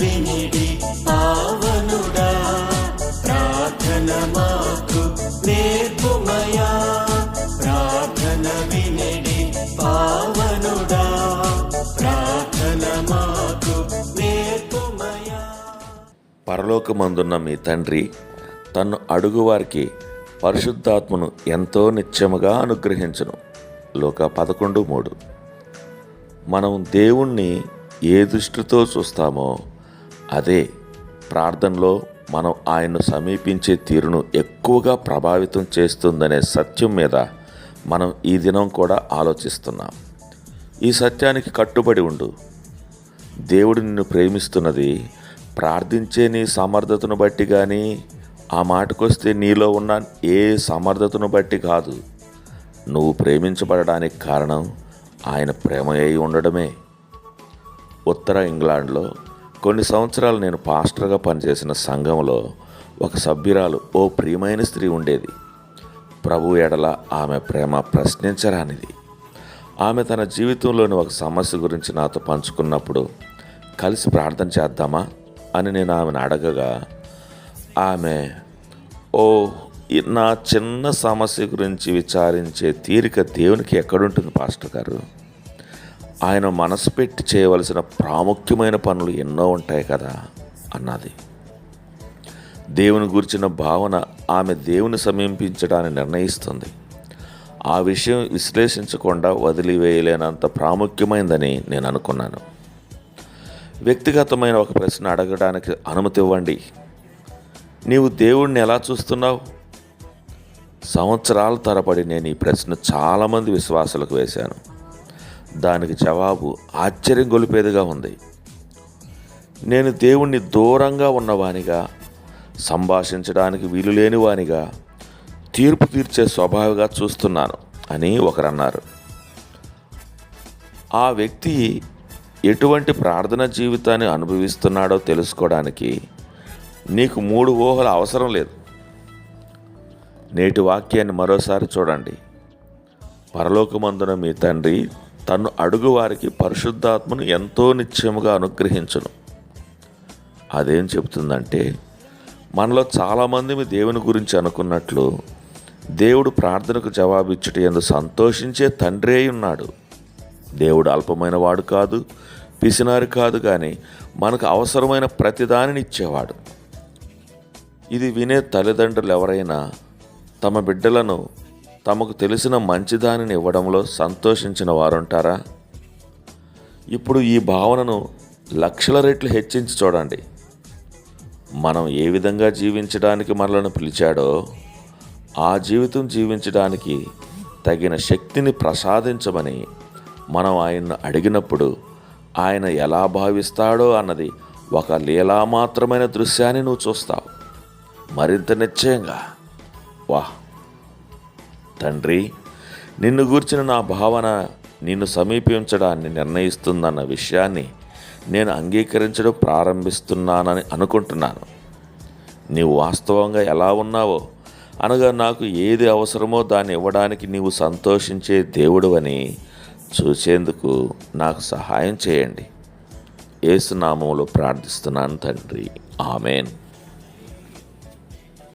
వినిడి పావనుడా ప్రార్థన మాకు నేర్పుమయా. ప్రార్థన వినిడి పావనుడా ప్రార్థన మాకు నేర్పుమయా. పరలోకమందున్న మీ తండ్రి తన్ను అడుగువారికి పరిశుద్ధాత్మను ఎంతో నిత్యముగా అనుగ్రహించను. లోక పదకొండు మూడు. మనం దేవుణ్ణి ఏ దృష్టితో చూస్తామో అదే ప్రార్థనలో మనం ఆయన్ను సమీపించే తీరును ఎక్కువగా ప్రభావితం చేస్తుందనే సత్యం మీద మనం ఈ దినం కూడా ఆలోచిస్తున్నాం. ఈ సత్యానికి కట్టుబడి ఉండు. దేవుడు నిన్ను ప్రేమిస్తున్నది. ప్రార్థించే నీ సమర్థతను బట్టి కానీ ఆ మాటకొస్తే నీలో ఉన్న ఏ సమర్థతను బట్టి కాదు. నువ్వు ప్రేమించబడడానికి కారణం ఆయన ప్రేమ అయి ఉండడమే. ఉత్తర ఇంగ్లాండ్లో కొన్ని సంవత్సరాలు నేను పాస్టర్గా పనిచేసిన సంఘంలో ఒక సభ్యురాలు ఓ ప్రియమైన స్త్రీ ఉండేది. ప్రభు ఎడల ఆమె ప్రేమ ప్రశ్నించరానిది. ఆమె తన జీవితంలోని ఒక సమస్య గురించి నాతో పంచుకున్నప్పుడు కలిసి ప్రార్థన చేద్దామా? అని నేను ఆమెను అడగగా ఆమె ఓ ఈ నా చిన్న సమస్య గురించి విచారించే తీరిక దేవునికి ఎక్కడుంటుంది పాస్టర్ గారు? ఆయన మనసు పెట్టి చేయవలసిన ప్రాముఖ్యమైన పనులు ఎన్నో ఉంటాయి కదా అన్నది. దేవుని గురించిన భావన ఆమె దేవుని సమీపించడాన్ని నిర్ణయిస్తుంది. ఆ విషయం విశ్లేషించకుండా వదిలివేయలేనంత ప్రాముఖ్యమైందని నేను అనుకున్నాను. వ్యక్తిగతమైన ఒక ప్రశ్న అడగడానికి అనుమతి ఇవ్వండి. నీవు దేవుణ్ణి ఎలా చూస్తున్నావు? సంవత్సరాల తరబడి నేను ఈ ప్రశ్న చాలామంది విశ్వాసులకు వేశాను. దానికి జవాబు ఆశ్చర్యం గొలిపేదిగా ఉంది. నేను దేవుణ్ణి దూరంగా ఉన్నవానిగా సంభాషించడానికి వీలు లేనివానిగా తీర్పు తీర్చే స్వభావిగా చూస్తున్నాను అని ఒకరు అన్నారు ఆ వ్యక్తి ఎటువంటి ప్రార్థన జీవితాన్ని అనుభవిస్తున్నాడో తెలుసుకోవడానికి నీకు మూడు ఊహల అవసరం లేదు. నేటి వాక్యాన్ని మరోసారి చూడండి. పరలోకమందున మీ తండ్రి తను అడుగువారికి పరిశుద్ధాత్మను ఎంతో నిత్యముగా అనుగ్రహించను. అదేం చెబుతుందంటే మనలో చాలామంది మీ దేవుని గురించి అనుకున్నట్లు దేవుడు ప్రార్థనకు జవాబిచ్చుట ఎందు సంతోషించే తండ్రి ఉన్నాడు. దేవుడు అల్పమైన వాడు కాదు పిసినారి కాదు కానీ మనకు అవసరమైన ప్రతిదానిని ఇచ్చేవాడు. ఇది వినే తల్లిదండ్రులు ఎవరైనా తమ బిడ్డలను తమకు తెలిసిన మంచిదానిని ఇవ్వడంలో సంతోషించిన వారుంటారా? ఇప్పుడు ఈ భావనను లక్షల రెట్లు హెచ్చించి చూడండి. మనం ఏ విధంగా జీవించడానికి మనలను పిలిచాడో ఆ జీవితం జీవించడానికి తగిన శక్తిని ప్రసాదించమని మనం ఆయన్ను అడిగినప్పుడు ఆయన ఎలా భావిస్తాడో అన్నది ఒక లీలామాత్రమైన దృశ్యాన్ని నువ్వు చూస్తావు. మరింత నిశ్చయంగా. వాహ్! తండ్రి నిన్ను గూర్చిన నా భావన నిన్ను సమీపించడాన్ని నిర్ణయిస్తుందన్న విషయాన్ని నేను అంగీకరించడం ప్రారంభిస్తున్నానని అనుకుంటున్నాను. నీవు వాస్తవంగా ఎలా ఉన్నావో అనగా నాకు ఏది అవసరమో దాన్ని ఇవ్వడానికి నీవు సంతోషించే దేవుడువని చూసేందుకు నాకు సహాయం చేయండి. ఏసునామంలో ప్రార్థిస్తున్నాను తండ్రి. ఆమెన్.